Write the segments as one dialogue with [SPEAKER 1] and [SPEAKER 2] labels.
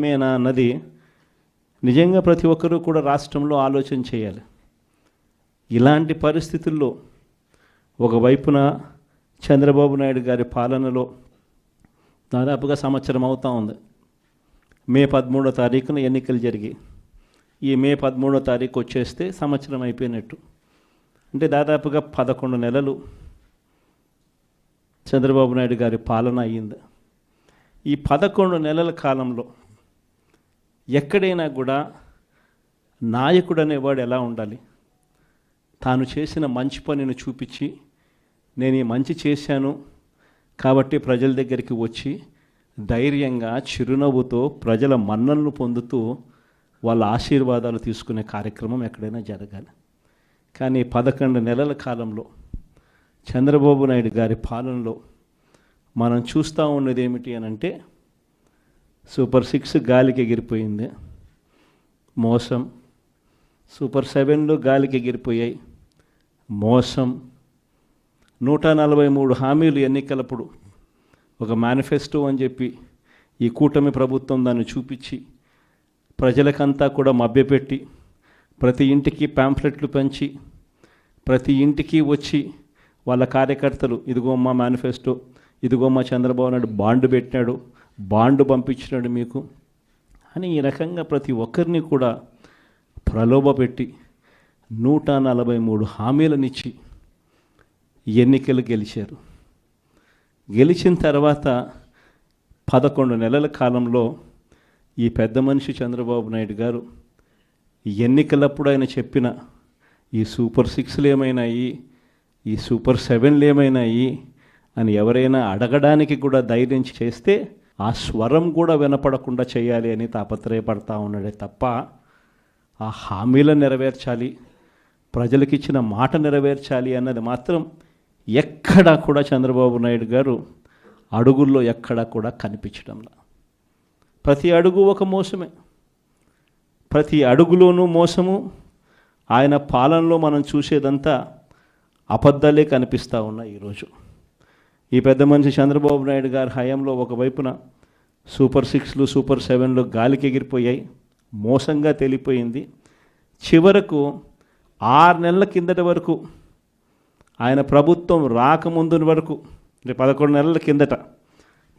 [SPEAKER 1] న్యాయమేనా అన్నది నిజంగా ప్రతి ఒక్కరూ కూడా రాష్ట్రంలో ఆలోచన చేయాలి. ఇలాంటి పరిస్థితుల్లో ఒకవైపున చంద్రబాబు నాయుడు గారి పాలనలో దాదాపుగా సంవత్సరం అవుతూ ఉంది. మే పదమూడో తారీఖున ఎన్నికలు జరిగాయి. ఈ మే పదమూడో తారీఖు వచ్చేస్తే సంవత్సరం అయిపోయినట్టు. అంటే దాదాపుగా పదకొండు నెలలు చంద్రబాబు నాయుడు గారి పాలన అయ్యింది. ఈ పదకొండు నెలల కాలంలో ఎక్కడైనా కూడా నాయకుడు అనేవాడు ఎలా ఉండాలి? తాను చేసిన మంచి పనిని చూపించి నేను ఈ మంచి చేశాను కాబట్టి ప్రజల దగ్గరికి వచ్చి ధైర్యంగా చిరునవ్వుతో ప్రజల మన్ననలు పొందుతూ వాళ్ళ ఆశీర్వాదాలు తీసుకునే కార్యక్రమం ఎక్కడైనా జరగాలి. కానీ పదకొండు నెలల కాలంలో చంద్రబాబు నాయుడు గారి పాలనలో మనం చూస్తూ ఉన్నది ఏమిటి అని అంటే సూపర్ సిక్స్ గాలికి ఎగిరిపోయింది. మోసం. సూపర్ సెవెన్లు గాలికి ఎగిరిపోయాయి. మోసం. నూట నలభై మూడు హామీలు ఎన్నికలప్పుడు ఒక మేనిఫెస్టో అని చెప్పి ఈ కూటమి ప్రభుత్వం దాన్ని చూపించి ప్రజలకంతా కూడా మభ్యపెట్టి ప్రతి ఇంటికి ప్యాంఫ్లెట్లు పంచి ప్రతి ఇంటికి వచ్చి వాళ్ళ కార్యకర్తలు ఇదిగో మా మేనిఫెస్టో ఇదిగో మా చంద్రబాబు నాయుడు బాండ్ పెట్టినాడు బాండ్ పంపించినాడు మీకు అని ఈ రకంగా ప్రతి ఒక్కరిని కూడా ప్రలోభపెట్టి నూట నలభై మూడు హామీలనిచ్చి ఎన్నికలు గెలిచారు. గెలిచిన తర్వాత పదకొండు నెలల కాలంలో ఈ పెద్ద మనిషి చంద్రబాబు నాయుడు గారు ఎన్నికలప్పుడు ఆయన చెప్పిన ఈ సూపర్ సిక్స్లు ఏమైనాయి ఈ సూపర్ సెవెన్లు ఏమైనాయి అని ఎవరైనా అడగడానికి కూడా ధైర్యం చేస్తే ఆ స్వరం కూడా వినపడకుండా చేయాలి అని తాపత్రయపడతా ఉన్నాడే తప్ప ఆ హామీలను నెరవేర్చాలి ప్రజలకు ఇచ్చిన మాట నెరవేర్చాలి అన్నది మాత్రం ఎక్కడా కూడా చంద్రబాబు నాయుడు గారు అడుగుల్లో ఎక్కడా కూడా కనిపించడంలా. ప్రతి అడుగు ఒక మోసమే. ప్రతి అడుగులోనూ మోసము. ఆయన పాలనలో మనం చూసేదంతా అబద్ధాలే కనిపిస్తూ ఉన్నాయి ఈరోజు. ఈ పెద్ద మనిషి చంద్రబాబు నాయుడు గారి హయాంలో ఒకవైపున సూపర్ సిక్స్లు సూపర్ సెవెన్లు గాలికి ఎగిరిపోయాయి మోసంగా తెలిపోయింది. చివరకు ఆరు నెలల కిందటి వరకు ఆయన ప్రభుత్వం రాకముందు వరకు అంటే పదకొండు నెలల కిందట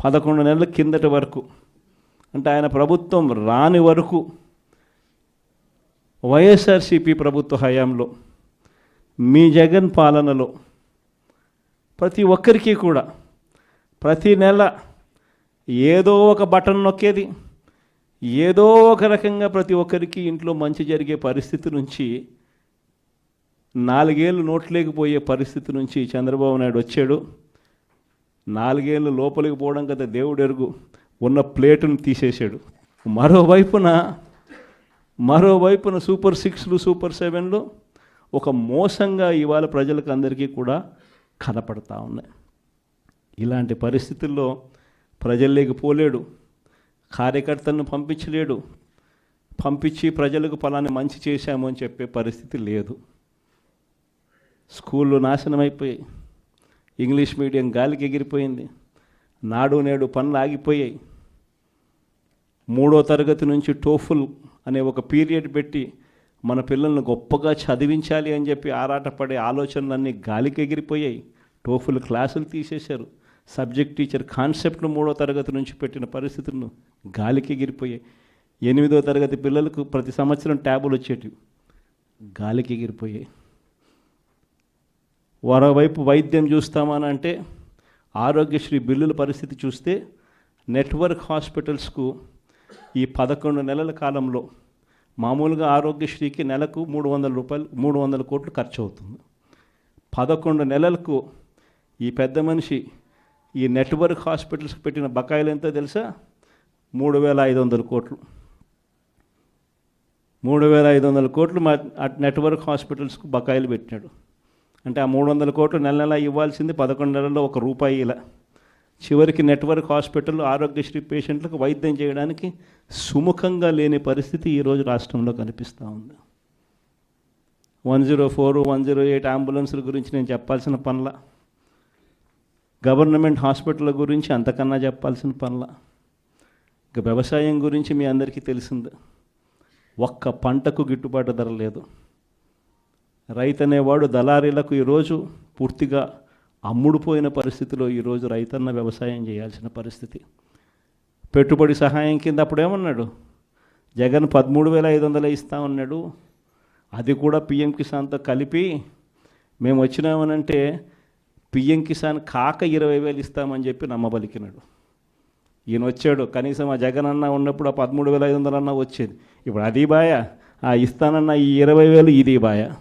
[SPEAKER 1] పదకొండు నెలల కిందట వరకు అంటే ఆయన ప్రభుత్వం రాని వరకు వైఎస్ఆర్సీపీ ప్రభుత్వ హయాంలో మీ జగన్ పాలనలో ప్రతి ఒక్కరికి కూడా ప్రతి నెల ఏదో ఒక బటన్ నొక్కేది ఏదో ఒక రకంగా ప్రతి ఒక్కరికి ఇంట్లో మంచి జరిగే పరిస్థితి నుంచి నాలుగేళ్ళు నోట్లేకపోయే పరిస్థితి నుంచి చంద్రబాబు నాయుడు వచ్చాడు. నాలుగేళ్ళు లోపలికి పోవడం కదా దేవుడు ఎరుగు. ఉన్న ప్లేటును తీసేశాడు. మరోవైపున మరోవైపున సూపర్ సిక్స్లు సూపర్ సెవెన్లు ఒక మోసంగా ఇవాళ ప్రజలకు అందరికీ కూడా కనపడతా ఉన్నాయి. ఇలాంటి పరిస్థితుల్లో ప్రజల్లోకి పోలేడు. కార్యకర్తలను పంపించలేడు. పంపించి ప్రజలకు ఫలాన్ని మంచి చేశాము అని చెప్పే పరిస్థితి లేదు. స్కూళ్ళు నాశనం అయిపోయి ఇంగ్లీష్ మీడియం గాలికి ఎగిరిపోయింది. నాడు నేడు పనులు ఆగిపోయాయి. మూడో తరగతి నుంచి టోఫుల్ అనే ఒక పీరియడ్ పెట్టి మన పిల్లల్ని గొప్పగా చదివించాలి అని చెప్పి ఆరాటపడే ఆలోచనలన్నీ గాలికి ఎగిరిపోయాయి. టోఫుల్ క్లాసులు తీసేశారు. సబ్జెక్ట్ టీచర్ కాన్సెప్ట్ను మూడో తరగతి నుంచి పెట్టిన పరిస్థితులను గాలికి ఎగిరిపోయాయి. ఎనిమిదో తరగతి పిల్లలకు ప్రతి సంవత్సరం ట్యాబులు వచ్చేటివి. గాలికి ఎగిరిపోయాయి. మరోవైపు వైద్యం చూస్తామని అంటే ఆరోగ్యశ్రీ బిల్లుల పరిస్థితి చూస్తే నెట్వర్క్ హాస్పిటల్స్కు ఈ పదకొండు నెలల కాలంలో మామూలుగా ఆరోగ్యశ్రీకి నెలకు మూడు వందల రూపాయలు మూడు వందల కోట్లు ఖర్చు అవుతుంది పదకొండు నెలలకు ఈ పెద్ద మనిషి ఈ నెట్వర్క్ హాస్పిటల్స్కి పెట్టిన బకాయిలు ఎంతో తెలుసా? మూడు వేల ఐదు వందల కోట్లు. మూడు వేల ఐదు వందల కోట్లు మా నెట్వర్క్ హాస్పిటల్స్కు బకాయిలు పెట్టినాడు. అంటే ఆ మూడు వందల కోట్లు నెల నెల ఇవ్వాల్సింది పదకొండు నెలల్లో ఒక రూపాయి ఇలా. చివరికి నెట్వర్క్ హాస్పిటల్ ఆరోగ్యశ్రీ పేషెంట్లకు వైద్యం చేయడానికి సుముఖంగా లేని పరిస్థితి ఈరోజు రాష్ట్రంలో కనిపిస్తూ ఉంది. One zero four one zero eight అంబులెన్సుల గురించి నేను చెప్పాల్సిన పనుల గవర్నమెంట్ హాస్పిటల్ గురించి అంతకన్నా చెప్పాల్సిన పనుల ఇక వ్యవసాయం గురించి మీ అందరికీ తెలిసింది. ఒక్క పంటకు గిట్టుబాటు ధర లేదు. రైతు అనేవాడు దళారీలకు ఈరోజు పూర్తిగా అమ్ముడుపోయిన పరిస్థితిలో ఈరోజు రైతన్న వ్యవసాయం చేయాల్సిన పరిస్థితి. పెట్టుబడి సహాయం కింద అప్పుడు ఏమన్నాడు జగన్ పదమూడు వేల ఐదు వందలు ఇస్తామన్నాడు అది కూడా పిఎం కిసాన్తో కలిపి మేము వచ్చినామనంటే పిఎం కిసాన్ కాక ఇరవై వేలు ఇస్తామని చెప్పి నమ్మబలికినాడు. ఈయన వచ్చాడు. కనీసం ఆ జగన్ అన్న ఉన్నప్పుడు ఆ పదమూడు వేల ఐదు వందలు అన్న వచ్చేది. ఇప్పుడు అది బాయ. ఆ ఇస్తానన్న ఈ ఇరవై వేలు ఇది బాయ.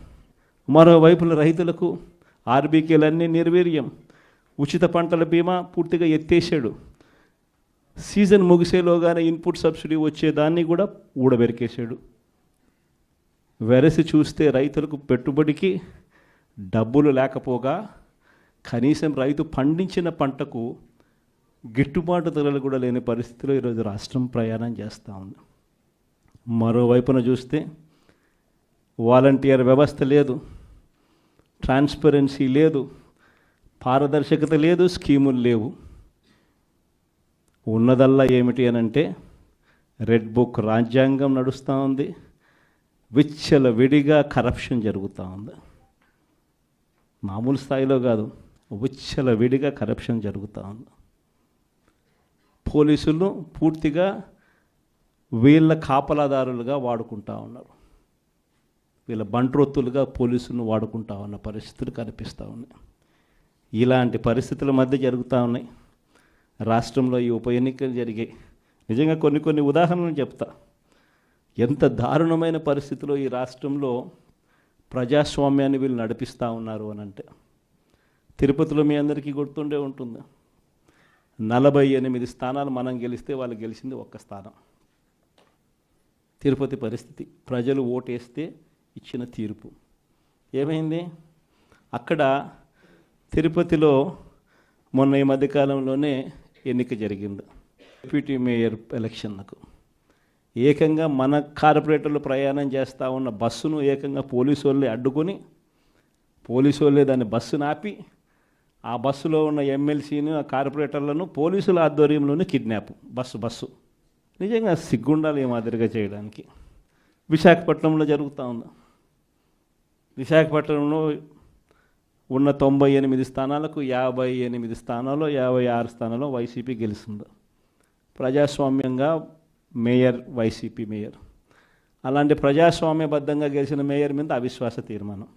[SPEAKER 1] మరోవైపున రైతులకు ఆర్బీకేలన్నీ నిర్వీర్యం. ఉచిత పంటల బీమా పూర్తిగా ఎత్తేసాడు సీజన్ ముగిసేలోగానే ఇన్పుట్ సబ్సిడీ వచ్చేదాన్ని కూడా ఊడబెరికేశాడు. వెరసి చూస్తే రైతులకు పెట్టుబడికి డబ్బులు లేకపోగా కనీసం రైతు పండించిన పంటకు గిట్టుబాటు ధరలు కూడా లేని పరిస్థితిలో ఈరోజు రాష్ట్రం ప్రయాణం చేస్తూ ఉంది. మరోవైపున చూస్తే వాలంటీర్ వ్యవస్థ లేదు. ట్రాన్స్పరెన్సీ లేదు పారదర్శకత లేదు స్కీములు లేవు. ఉన్నదల్లా ఏమిటి అని అంటే రెడ్ బుక్ రాజ్యాంగం నడుస్తూ ఉంది విచ్చల విడిగా కరప్షన్ జరుగుతూ ఉంది. మామూలు స్థాయిలో కాదు విచ్చల విడిగా కరప్షన్ జరుగుతూ ఉంది. పోలీసులు పూర్తిగా వీళ్ళ కాపలాదారులుగా వాడుకుంటా ఉన్నారు. వీళ్ళ బంట్రొత్తులుగా పోలీసులను వాడుకుంటా ఉన్న పరిస్థితులు కనిపిస్తూ ఉన్నాయి. ఇలాంటి పరిస్థితుల మధ్య జరుగుతూ ఉన్నాయి. రాష్ట్రంలో ఈ ఉప ఎన్నికలు జరిగాయి. నిజంగా కొన్ని కొన్ని ఉదాహరణలు చెప్తా. ఎంత దారుణమైన పరిస్థితిలో ఈ రాష్ట్రంలో ప్రజాస్వామ్యాన్ని వీళ్ళు నడిపిస్తూ ఉన్నారు అని అంటే తిరుపతిలో మీ అందరికీ గుర్తుండే ఉంటుంది. నలభై ఎనిమిది స్థానాలు మనం గెలిస్తే వాళ్ళు గెలిచింది ఒక్క స్థానం. తిరుపతి పరిస్థితి. ప్రజలు ఓటేస్తే ఇచ్చిన తీర్పు. ఏమైంది? అక్కడ తిరుపతిలో మొన్న ఈ మధ్యకాలంలోనే ఎన్నిక జరిగింది. డిప్యూటీ మేయర్ ఎలక్షన్లకు. ఏకంగా మన కార్పొరేటర్లు ప్రయాణం చేస్తూ ఉన్న బస్సును ఏకంగా పోలీసు వాళ్ళే అడ్డుకొని పోలీసు వాళ్ళే దాన్ని బస్సును ఆపి ఆ బస్సులో ఉన్న ఎమ్మెల్సీని ఆ కార్పొరేటర్లను పోలీసుల ఆధ్వర్యంలోనే కిడ్నాప్. Bus bus. నిజంగా సిగ్గుండాలి ఈ మాదిరిగా చేయడానికి. విశాఖపట్నంలో జరుగుతూ ఉంది. విశాఖపట్నంలో ఉన్న తొంభై ఎనిమిది స్థానాలకు యాభై ఎనిమిది స్థానాల్లో యాభై ఆరు స్థానాల్లో వైసీపీ గెలిచింది ప్రజాస్వామ్యంగా మేయర్ వైసీపీ మేయర్. అలాంటి ప్రజాస్వామ్యబద్ధంగా గెలిచిన మేయర్ మీద అవిశ్వాస తీర్మానం.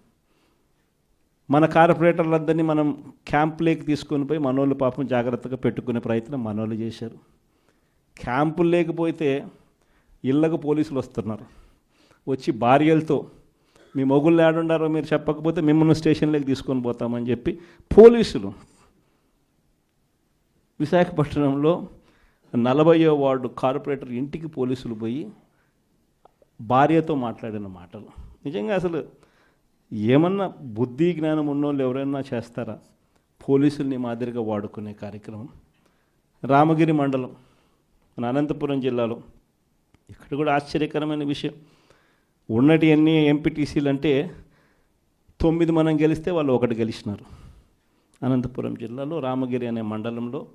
[SPEAKER 1] మన కార్పొరేటర్లందరినీ మనం క్యాంపులేకి తీసుకొని పోయి మనోళ్ళు పాపం జాగ్రత్తగా పెట్టుకునే ప్రయత్నం మనోళ్ళు చేశారు. క్యాంపులు లేకపోతే ఇళ్ళకు పోలీసులు వస్తున్నారు. వచ్చి భార్యలతో మీ మొగుళ్ళు ఏడుండారో మీరు చెప్పకపోతే మిమ్మల్ని స్టేషన్లోకి తీసుకొని పోతామని చెప్పి పోలీసులు విశాఖపట్నంలో నలభయో వార్డు కార్పొరేటర్ ఇంటికి పోలీసులు పోయి భార్యతో మాట్లాడిన మాటలు. నిజంగా అసలు ఏమన్నా బుద్ధి జ్ఞానం ఉన్నోళ్ళు ఎవరైనా చేస్తారా? పోలీసుల్ని మాదిరిగా వాడుకునే కార్యక్రమం. రామగిరి మండలం మన అనంతపురం జిల్లాలో. ఇక్కడ కూడా ఆశ్చర్యకరమైన విషయం. ఉన్నటి ఎన్ని ఎంపీటీసీలు అంటే తొమ్మిది మనం గెలిస్తే వాళ్ళు ఒకటి గెలిచినారు. అనంతపురం జిల్లాలో రామగిరి అనే మండలంలో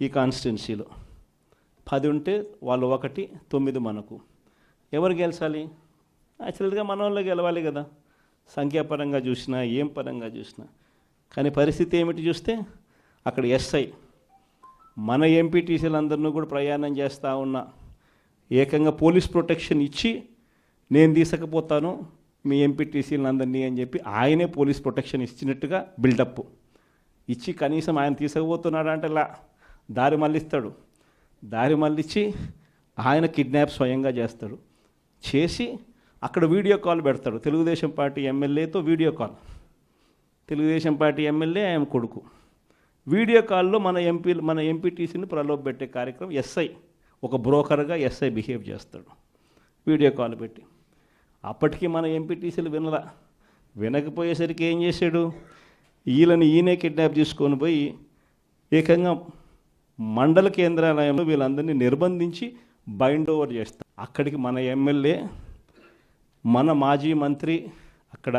[SPEAKER 1] ఈ కాన్స్టిట్యున్సీలో. పది ఉంటే వాళ్ళు ఒకటి తొమ్మిది మనకు. ఎవరు గెలిచాలి? యాక్చువల్గా మన వాళ్ళు గెలవాలి కదా. సంఖ్యాపరంగా చూసినా ఏం పరంగా చూసినా. కానీ పరిస్థితి ఏమిటి చూస్తే అక్కడ ఎస్ఐ మన ఎంపీటీసీలందరినీ కూడా ప్రయాణం చేస్తూ ఉన్న. ఏకంగా పోలీస్ ప్రొటెక్షన్ ఇచ్చి నేను తీసుకపోతాను మీ ఎంపీటీసీలందరినీ అని చెప్పి ఆయనే పోలీస్ ప్రొటెక్షన్ ఇచ్చినట్టుగా బిల్డప్. ఇచ్చి కనీసం ఆయన తీసుకుపోతున్నాడు అంటే ఇలా దారి మళ్ళిస్తాడు. దారి మళ్ళించి ఆయన కిడ్నాప్ స్వయంగా చేస్తాడు. చేసి అక్కడ వీడియో కాల్ పెడతాడు. Telugu Desam party ఎమ్మెల్యేతో video call. Telugu Desam party MLA ఆయన కొడుకు. వీడియో కాల్లో మన ఎంపీ మన ఎంపీటీసీని ప్రలోభ పెట్టే కార్యక్రమం ఎస్ఐ ఒక బ్రోకర్గా ఎస్ఐ బిహేవ్ చేస్తాడు. వీడియో కాల్ పెట్టి. అప్పటికి మన ఎంపీటీసీలు వినలా. వినకపోయేసరికి ఏం చేశాడు? వీళ్ళని ఈయనే కిడ్నాప్ తీసుకొని పోయి ఏకంగా మండల కేంద్రాలయంలో వీళ్ళందరినీ నిర్బంధించి బైండ్ ఓవర్ చేస్తారు అక్కడికి మన ఎమ్మెల్యే మన మాజీ మంత్రి అక్కడ